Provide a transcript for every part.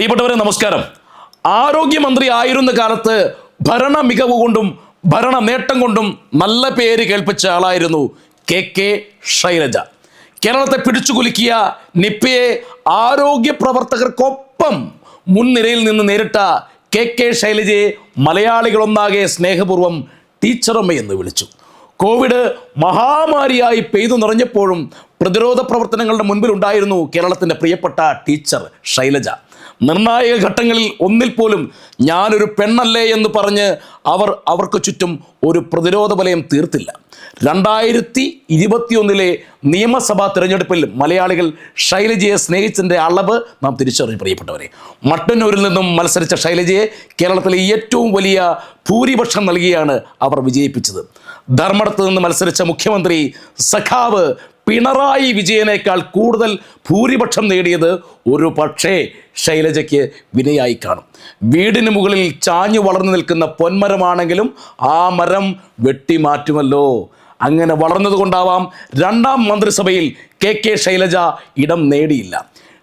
പ്രിയപ്പെട്ടവരെ നമസ്കാരം. ആരോഗ്യമന്ത്രി ആയിരുന്ന കാലത്ത് ഭരണ മികവ് കൊണ്ടും ഭരണ നേട്ടം കൊണ്ടും നല്ല പേര് കേൾപ്പിച്ച ആളായിരുന്നു കെ കെ ശൈലജ. കേരളത്തെ പിടിച്ചുകുലുക്കിയ നിപ്പയെ ആരോഗ്യ പ്രവർത്തകർക്കൊപ്പം മുൻനിരയിൽ നിന്ന് നേരിട്ട കെ കെ ശൈലജയെ മലയാളികളൊന്നാകെ സ്നേഹപൂർവം ടീച്ചറമ്മ എന്ന് വിളിച്ചു. കോവിഡ് മഹാമാരിയായി പെയ്തു നിറഞ്ഞപ്പോഴും പ്രതിരോധ പ്രവർത്തനങ്ങളുടെ മുൻപിലുണ്ടായിരുന്നു കേരളത്തിന്റെ പ്രിയപ്പെട്ട ടീച്ചർ ശൈലജ. നിർണായക ഘട്ടങ്ങളിൽ ഒന്നിൽ പോലും ഞാനൊരു പെണ്ണല്ലേ എന്ന് പറഞ്ഞ് അവർ അവർക്ക് ചുറ്റും ഒരു പ്രതിരോധ വലയം തീർത്തില്ല. രണ്ടായിരത്തി ഇരുപത്തിയൊന്നിലെ നിയമസഭാ തിരഞ്ഞെടുപ്പിൽ മലയാളികൾ ശൈലജയെ സ്നേഹിച്ചതിന്റെ അളവ് നാം തിരിച്ചറിഞ്ഞു പ്രിയപ്പെട്ടവരെ. മട്ടന്നൂരിൽ നിന്നും മത്സരിച്ച ശൈലജയെ കേരളത്തിലെ ഏറ്റവും വലിയ ഭൂരിപക്ഷം നൽകിയാണ് അവർ വിജയിപ്പിച്ചത്. ധർമ്മടത്ത് നിന്ന് മത്സരിച്ച മുഖ്യമന്ത്രി സഖാവ് പിണറായി വിജയനേക്കാൾ കൂടുതൽ ഭൂരിപക്ഷം നേടിയത് ഒരു പക്ഷേ ശൈലജയ്ക്ക് വിനയായി കാണും. വീടിന് മുകളിൽ ചാഞ്ഞു വളർന്നു നിൽക്കുന്ന പൊന്മരമാണെങ്കിലും ആ മരം വെട്ടി മാറ്റുമല്ലോ അങ്ങനെ വളർന്നതുകൊണ്ടാവാം രണ്ടാം മന്ത്രിസഭയിൽ കെ കെ ശൈലജ ഇടം നേടിയില്ല.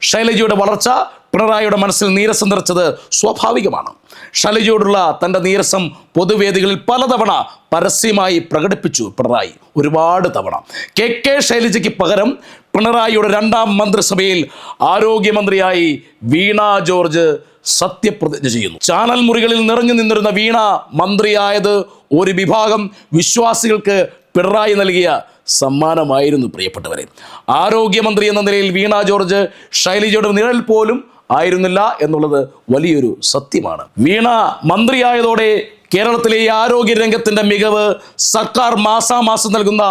ശൈലജയുടെ വളർച്ച പിണറായിയുടെ മനസ്സിൽ നീരസം നിറച്ചത് സ്വാഭാവികമാണ്. ശൈലജയോടുള്ള തന്റെ നീരസം പൊതുവേദികളിൽ പലതവണ പരസ്യമായി പ്രകടിപ്പിച്ചു പിണറായി. ഒരുപാട് തവണ. കെ കെ ശൈലജയ്ക്ക് പകരം പിണറായിയുടെ രണ്ടാം മന്ത്രിസഭയിൽ ആരോഗ്യമന്ത്രിയായി വീണ ജോർജ് സത്യപ്രതിജ്ഞ ചെയ്യുന്നു. ചാനൽ മുറികളിൽ നിറഞ്ഞു നിന്നിരുന്ന വീണ മന്ത്രിയായത് ഒരു വിഭാഗം വിശ്വാസികൾക്ക് പിണറായി നൽകിയ സമ്മാനമായിരുന്നു പ്രിയപ്പെട്ടവരെ. ആരോഗ്യമന്ത്രി എന്ന നിലയിൽ വീണ ജോർജ് ശൈലജയുടെ നിഴൽ പോലും ആയിരുന്നില്ല എന്നുള്ളത് വലിയൊരു സത്യമാണ്. വീണ മന്ത്രിയായതോടെ കേരളത്തിലെ ആരോഗ്യ രംഗത്തിന്റെ മികവ് സർക്കാർ മാസാമാസം നൽകുന്ന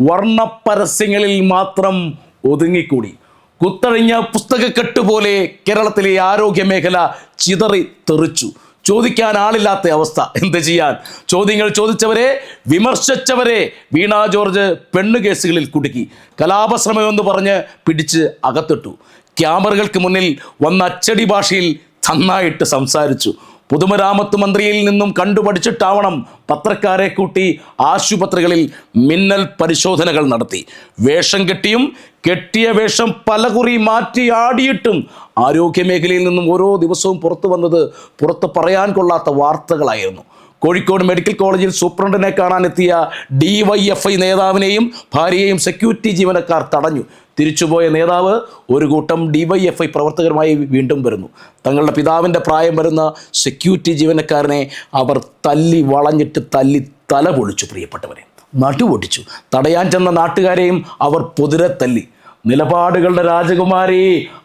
വർണപ്പരസ്യങ്ങളിൽ മാത്രം ഒതുങ്ങിക്കൂടി. കുത്തഴിഞ്ഞ പുസ്തകക്കെട്ട് പോലെ കേരളത്തിലെ ആരോഗ്യ മേഖല ചിതറി തെറിച്ചു. ചോദിക്കാൻ ആളില്ലാത്ത അവസ്ഥ. എന്ത് ചെയ്യാൻ? ചോദ്യങ്ങൾ ചോദിച്ചവരെ വിമർശിച്ചവരെ വീണ ജോർജ് പെണ്ണു കേസുകളിൽ കുടുക്കി. കലാപശ്രമം എന്ന് പറഞ്ഞ് പിടിച്ച് അകത്തിട്ടു. ക്യാമറകൾക്ക് മുന്നിൽ വന്ന അച്ചടി ഭാഷയിൽ നന്നായിട്ട് സംസാരിച്ചു. പൊതുമരാമത്ത് മന്ത്രിയിൽ നിന്നും കണ്ടുപഠിച്ചിട്ടാവണം പത്രക്കാരെ കൂട്ടി ആശുപത്രികളിൽ മിന്നൽ പരിശോധനകൾ നടത്തി. വേഷം കെട്ടിയും കെട്ടിയ വേഷം പലകുറി മാറ്റി ആടിയിട്ടും ആരോഗ്യമേഖലയിൽ നിന്നും ഓരോ ദിവസവും പുറത്തു വന്നത് പുറത്ത് പറയാൻ കൊള്ളാത്ത വാർത്തകളായിരുന്നു. കോഴിക്കോട് മെഡിക്കൽ കോളേജിൽ സൂപ്രണ്ടിനെ കാണാനെത്തിയ ഡി വൈ എഫ് ഐ നേതാവിനെയും ഭാര്യയെയും സെക്യൂരിറ്റി ജീവനക്കാർ തടഞ്ഞു. തിരിച്ചുപോയ നേതാവ് ഒരു കൂട്ടം ഡി വൈ എഫ് ഐ പ്രവർത്തകരുമായി വീണ്ടും വരുന്നു. തങ്ങളുടെ പിതാവിന്റെ പ്രായം വരുന്ന സെക്യൂരിറ്റി ജീവനക്കാരനെ അവർ തല്ലി വളഞ്ഞിട്ട് തല്ലി തല പൊളിച്ചു പ്രിയപ്പെട്ടവരെ. നടുപൊട്ടിച്ചു തടയാൻ ചെന്ന നാട്ടുകാരെയും അവർ പൊതിരെ തല്ലി. നിലപാടുകളുടെ രാജകുമാരി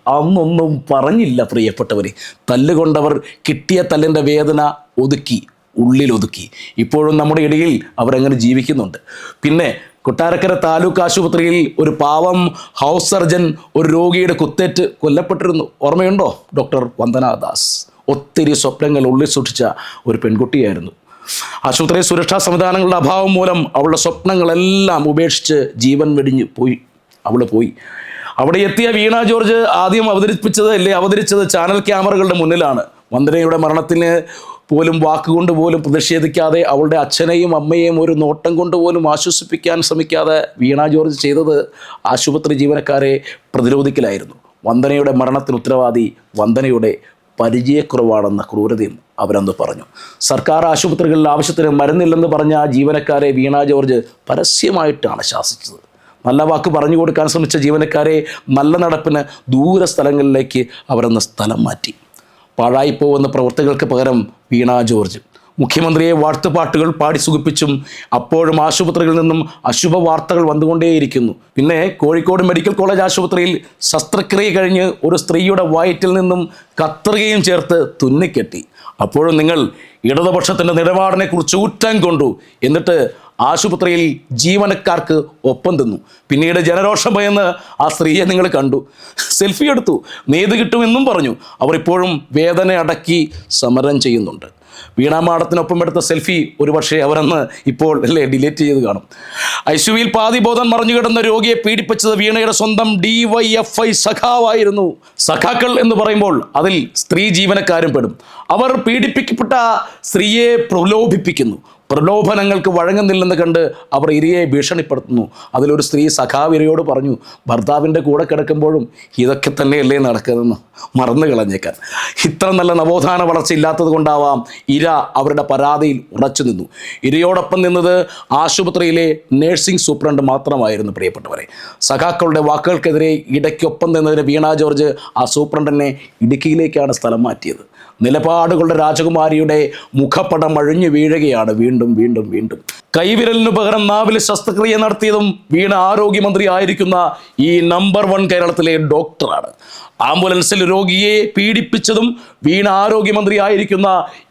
അന്നൊന്നും പറഞ്ഞില്ല പ്രിയപ്പെട്ടവരെ. തല്ലുകൊണ്ടവർ കിട്ടിയ തല്ലിന്റെ വേദന ഒതുക്കി. ഉള്ളിലൊതുക്കി. ഇപ്പോഴും നമ്മുടെ ഇടയിൽ അവരങ്ങനെ ജീവിക്കുന്നുണ്ട്. പിന്നെ കൊട്ടാരക്കര താലൂക്ക് ആശുപത്രിയിൽ ഒരു പാവം ഹൗസ് സർജൻ ഒരു രോഗിയുടെ കുത്തേറ്റ് കൊല്ലപ്പെട്ടിരുന്നു. ഓർമ്മയുണ്ടോ? ഡോക്ടർ വന്ദനാദാസ്. ഒത്തിരി സ്വപ്നങ്ങൾ ഉള്ളിൽ സൂക്ഷിച്ച ഒരു പെൺകുട്ടിയായിരുന്നു. ആശുപത്രി സുരക്ഷാ സംവിധാനങ്ങളുടെ അഭാവം മൂലം അവളുടെ സ്വപ്നങ്ങളെല്ലാം ഉപേക്ഷിച്ച് ജീവൻ വെടിഞ്ഞ് പോയി. അവൾ പോയി. അവിടെ എത്തിയ വീണ ജോർജ് ആദ്യം അവതരിപ്പിച്ചത് അല്ലേ? അവതരിച്ചത് ചാനൽ ക്യാമറകളുടെ മുന്നിലാണ്. വന്ദനയുടെ മരണത്തിന് പോലും വാക്കുകൊണ്ട് പോലും പ്രതിഷേധിക്കാതെ അവളുടെ അച്ഛനെയും അമ്മയെയും ഒരു നോട്ടം കൊണ്ട് പോലും ആശ്വസിപ്പിക്കാൻ ശ്രമിക്കാതെ വീണ ജോർജ് ചെയ്തത് ആശുപത്രി ജീവനക്കാരെ പ്രതിരോധിക്കലായിരുന്നു. വന്ദനയുടെ മരണത്തിന് ഉത്തരവാദി വന്ദനയുടെ പരിചയക്കുറവാണെന്ന ക്രൂരതയും അവരന്ന് പറഞ്ഞു. സർക്കാർ ആശുപത്രികളിൽ ആവശ്യത്തിന് മരുന്നില്ലെന്ന് പറഞ്ഞ ജീവനക്കാരെ വീണ ജോർജ് പരസ്യമായിട്ടാണ് ശാസിച്ചത്. നല്ല വാക്ക് പറഞ്ഞു കൊടുക്കാൻ ശ്രമിച്ച ജീവനക്കാരെ നല്ല നടപ്പിന് ദൂര സ്ഥലങ്ങളിലേക്ക് അവരന്ന് സ്ഥലം മാറ്റി. പാഴായിപ്പോകുന്ന പ്രവൃത്തികൾക്ക് പകരം വീണ ജോർജ്. മുഖ്യമന്ത്രിയെ വാഴ്ത്തുപാട്ടുകൾ പാടി സുഖിപ്പിച്ചും അപ്പോഴും ആശുപത്രികളിൽ നിന്നും അശുഭ വാർത്തകൾ വന്നുകൊണ്ടേയിരിക്കുന്നു. പിന്നെ കോഴിക്കോട് മെഡിക്കൽ കോളേജ് ആശുപത്രിയിൽ ശസ്ത്രക്രിയ കഴിഞ്ഞ് ഒരു സ്ത്രീയുടെ വയറ്റിൽ നിന്നും കത്രികയും ചേർത്ത് തുന്നിക്കെട്ടി. അപ്പോഴും നിങ്ങൾ ഇടതുപക്ഷത്തിന്റെ നിലപാടിനെ കുറിച്ച് ഊറ്റം കൊണ്ടു. എന്നിട്ട് ആശുപത്രിയിൽ ജീവനക്കാർക്ക് ഒപ്പം തിന്നു. പിന്നീട് ജനരോഷം ഭയന്ന് ആ സ്ത്രീയെ നിങ്ങൾ കണ്ടു. സെൽഫി എടുത്തു. നീതി കിട്ടുമെന്നും പറഞ്ഞു. അവർ ഇപ്പോഴും വേദന അടക്കി സമരം ചെയ്യുന്നുണ്ട്. വീണാമാടത്തിനൊപ്പം എടുത്ത സെൽഫി ഒരുപക്ഷെ അവരന്ന് ഇപ്പോൾ അല്ലേ ഡിലീറ്റ് ചെയ്ത് കാണും. ഐശുവിൽ പാതി ബോധം മറിഞ്ഞു കിടന്ന രോഗിയെ പീഡിപ്പിച്ചത് വീണയുടെ സ്വന്തം ഡി വൈ എഫ് ഐ സഖാവായിരുന്നു. സഖാക്കൾ എന്ന് പറയുമ്പോൾ അതിൽ സ്ത്രീ ജീവനക്കാരും പെടും. അവർ പീഡിപ്പിക്കപ്പെട്ട സ്ത്രീയെ പ്രലോഭിപ്പിക്കുന്നു. പ്രലോഭനങ്ങൾക്ക് വഴങ്ങുന്നില്ലെന്ന് കണ്ട് അവർ ഇരയെ ഭീഷണിപ്പെടുത്തുന്നു. അതിലൊരു സ്ത്രീ സഖാവിരയോട് പറഞ്ഞു ഭർത്താവിന്റെ കൂടെ കിടക്കുമ്പോഴും ഇതൊക്കെ തന്നെയല്ലേ നടക്കുന്നതെന്ന് മറന്നു കളഞ്ഞേക്കാൻ. ഇത്ര നല്ല നവോത്ഥാന വളർച്ച ഇല്ലാത്തത് കൊണ്ടാവാം ഇര അവരുടെ പരാതിയിൽ ഉറച്ചു നിന്നു. ഇരയോടൊപ്പം നിന്നത് ആശുപത്രിയിലെ നേഴ്സിംഗ് സൂപ്രണ്ട് മാത്രമായിരുന്നു പ്രിയപ്പെട്ടവരെ. സഖാക്കളുടെ വാക്കുകൾക്കെതിരെ ഇടയ്ക്കൊപ്പം നിന്നതിന് വീണ ജോർജ് ആ സൂപ്രണ്ടിനെ ഇടുക്കിയിലേക്കാണ് സ്ഥലം മാറ്റിയത്. നിലപാടുകളുടെ രാജകുമാരിയുടെ മുഖപ്പടം അഴിഞ്ഞു വീഴുകയാണ്. വീണ്ടും വീണ്ടും വീണ്ടും. കൈവിരലിന് പകരം നാവിൽ ശസ്ത്രക്രിയ നടത്തിയതും വീണ ആരോഗ്യമന്ത്രി ആയിരിക്കുന്ന ഈ നമ്പർ വൺ കേരളത്തിലെ ഡോക്ടറാണ്. ആംബുലൻസിൽ രോഗിയെ പീഡിപ്പിച്ചതും വീണ ആരോഗ്യമന്ത്രി ആയിരിക്കുന്ന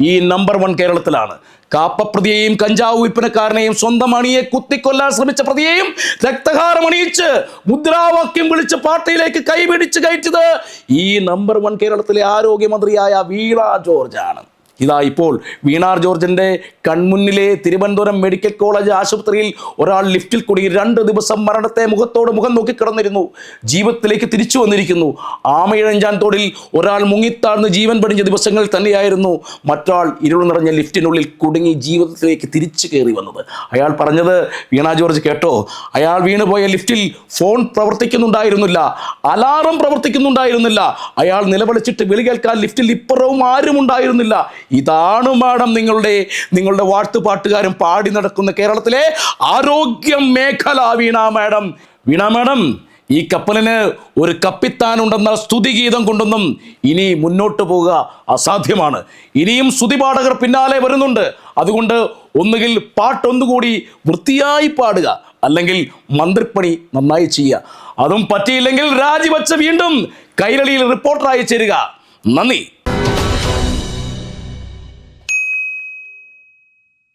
ഈ നമ്പർ വൺ കേരളത്തിലാണ്. കാപ്പപ്രതിയെയും കഞ്ചാവ് വിൽപ്പനക്കാരനെയും സ്വന്തം അണിയെ കുത്തിക്കൊല്ലാൻ ശ്രമിച്ച പ്രതിയെയും രക്തഹാരം അണിയിച്ച് മുദ്രാവാക്യം വിളിച്ച് പാർട്ടിയിലേക്ക് കൈപിടിച്ച് കയറ്റിയത് ഈ നമ്പർ വൺ കേരളത്തിലെ ആരോഗ്യമന്ത്രിയായ വീണ ജോർജ് ആണ് ഇതാ ഇപ്പോൾ വീണാർ ജോർജിന്റെ കൺമുന്നിലെ തിരുവനന്തപുരം മെഡിക്കൽ കോളേജ് ആശുപത്രിയിൽ ഒരാൾ ലിഫ്റ്റിൽ കൂടി രണ്ട് ദിവസം മരണത്തെ മുഖത്തോട് മുഖം നോക്കി കിടന്നിരുന്നു. ജീവിതത്തിലേക്ക് തിരിച്ചു വന്നിരിക്കുന്നു. ആമയിഴഞ്ചാൻ തോടിൽ ഒരാൾ മുങ്ങിത്താഴ്ന്ന് ജീവൻ പടിഞ്ഞ ദിവസങ്ങൾ തന്നെയായിരുന്നു മറ്റാൾ ഇരുൾ നിറഞ്ഞ ലിഫ്റ്റിനുള്ളിൽ കുടുങ്ങി ജീവിതത്തിലേക്ക് തിരിച്ചു കയറി വന്നത്. അയാൾ പറഞ്ഞത് വീണ ജോർജ് കേട്ടോ അയാൾ വീണുപോയ ലിഫ്റ്റിൽ ഫോൺ പ്രവർത്തിക്കുന്നുണ്ടായിരുന്നില്ല അലാറം പ്രവർത്തിക്കുന്നുണ്ടായിരുന്നില്ല അയാൾ നിലവിളിച്ചിട്ട് വിളി കേൾക്കാൻ ലിഫ്റ്റിൽ ഇപ്പുറവും ആരും ഉണ്ടായിരുന്നില്ല ഇതാണ് മാഡം നിങ്ങളുടെ നിങ്ങളുടെ വാഴ്ത്തുപാട്ടുകാരും പാടി നടക്കുന്ന കേരളത്തിലെ ആരോഗ്യ മേഖല. വീണ മാഡം വീണ മാഡം ഈ കപ്പലിന് ഒരു കപ്പിത്താനുണ്ടെന്ന സ്തുതിഗീതം കൊണ്ടൊന്നും ഇനി മുന്നോട്ട് പോവുക അസാധ്യമാണ്. ഇനിയും സ്തുതിപാഠകർ പിന്നാലെ വരുന്നുണ്ട്. അതുകൊണ്ട് ഒന്നുകിൽ പാട്ടൊന്നുകൂടി വൃത്തിയായി പാടുക അല്ലെങ്കിൽ മന്ത്രിപ്പണി നന്നായി ചെയ്യുക. അതും പറ്റിയില്ലെങ്കിൽ രാജിവെച്ച് വീണ്ടും കൈരളിയിൽ റിപ്പോർട്ടറായി ചേരുക. നന്ദി.